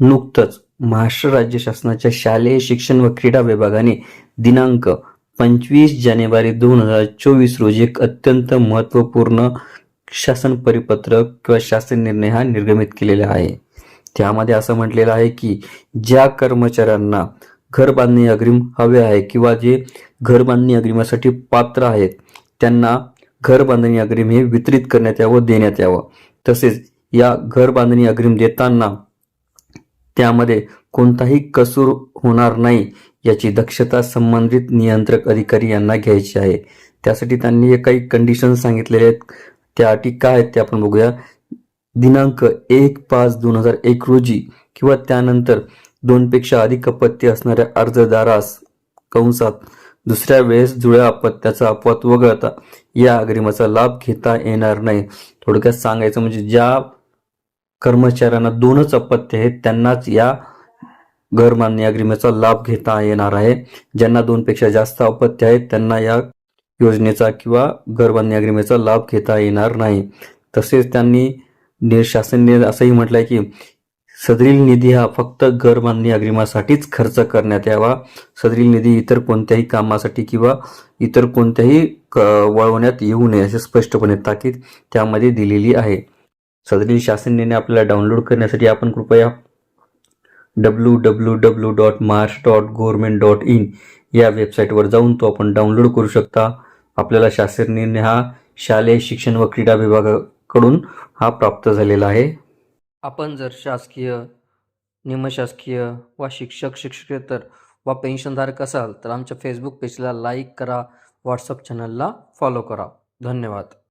नुकतंच महाराष्ट्र राज्य शासनाच्या शालेय शिक्षण व क्रीडा विभागाने दिनांक पंचवीस जानेवारी दोन हजार चोवीस रोजी एक अत्यंत महत्त्वपूर्ण शासन परिपत्रक किंवा शासन निर्णय हा निर्गमित केलेला आहे. त्यामध्ये असं म्हटलेलं आहे की ज्या कर्मचाऱ्यांना घर बांधणी अग्रिम हवे आहे किंवा जे घर बांधणी अग्रिमासाठी पात्र आहेत त्यांना घर बांधणी अग्रिम हे वितरित करण्यात यावं देण्यात यावं. तसेच या घर बांधणी अग्रिम देताना त्यामध्ये कोणताही कसूर होणार नाही याची दक्षता संबंधित नियंत्रक अधिकारी यांना घ्यायची आहे. त्यासाठी त्यांनी जे काही कंडिशन सांगितलेले आहेत त्या अटी काय आहेत ते आपण बघूया. दिनांक एक पाच दोन हजार एक रोजी किंवा त्यानंतर दोनपेक्षा अधिक अपत्य असणाऱ्या अर्जदारास कंसात दुसऱ्या वेळेस जुळ्या अपत्याचा अपवाद वगळता या अग्रिमाचा लाभ घेता येणार नाही. थोडक्यात सांगायचं म्हणजे ज्या कर्मचाऱ्यांना दोनच अपत्य आहेत. त्यांनाच या घर बांधणी अग्रिमेचा लाभ घेता येणार आहे. ज्यांना दोनपेक्षा जास्त अपत्य आहेत त्यांना या योजनेचा किंवा घर बांधणी अग्रिमेचा लाभ घेता येणार नाही. तसेच त्यांनी नि- असंही असंही म्हटलंय की सदरील निधी हा फक्त घर अग्रिमासाठीच खर्च करण्यात यावा. सदरील निधी इतर कोणत्याही कामासाठी किंवा इतर कोणत्याही क- वळवण्यात येऊ नये असे स्पष्टपणे ताकीद त्यामध्ये दिलेली आहे. सदरील शासन निर्णय आपल्याला डाउनलोड करण्यासाठी आपण कृपया W W W dot Maharashtra dot government dot in या वेबसाईटवर जाऊन तो आपण डाउनलोड करू शकता. आपल्याला शासन निर्णय हा शालेय शिक्षण व क्रीडा विभागाकडून हा प्राप्त झालेला आहे. आपण जर शासकीय निमशासकीय वा शिक्षक शिक्षकेतर वा पेन्शनधारक असाल तर आमच्या फेसबुक पेजला लाईक करा. व्हॉट्सअप चॅनलला फॉलो करा. धन्यवाद.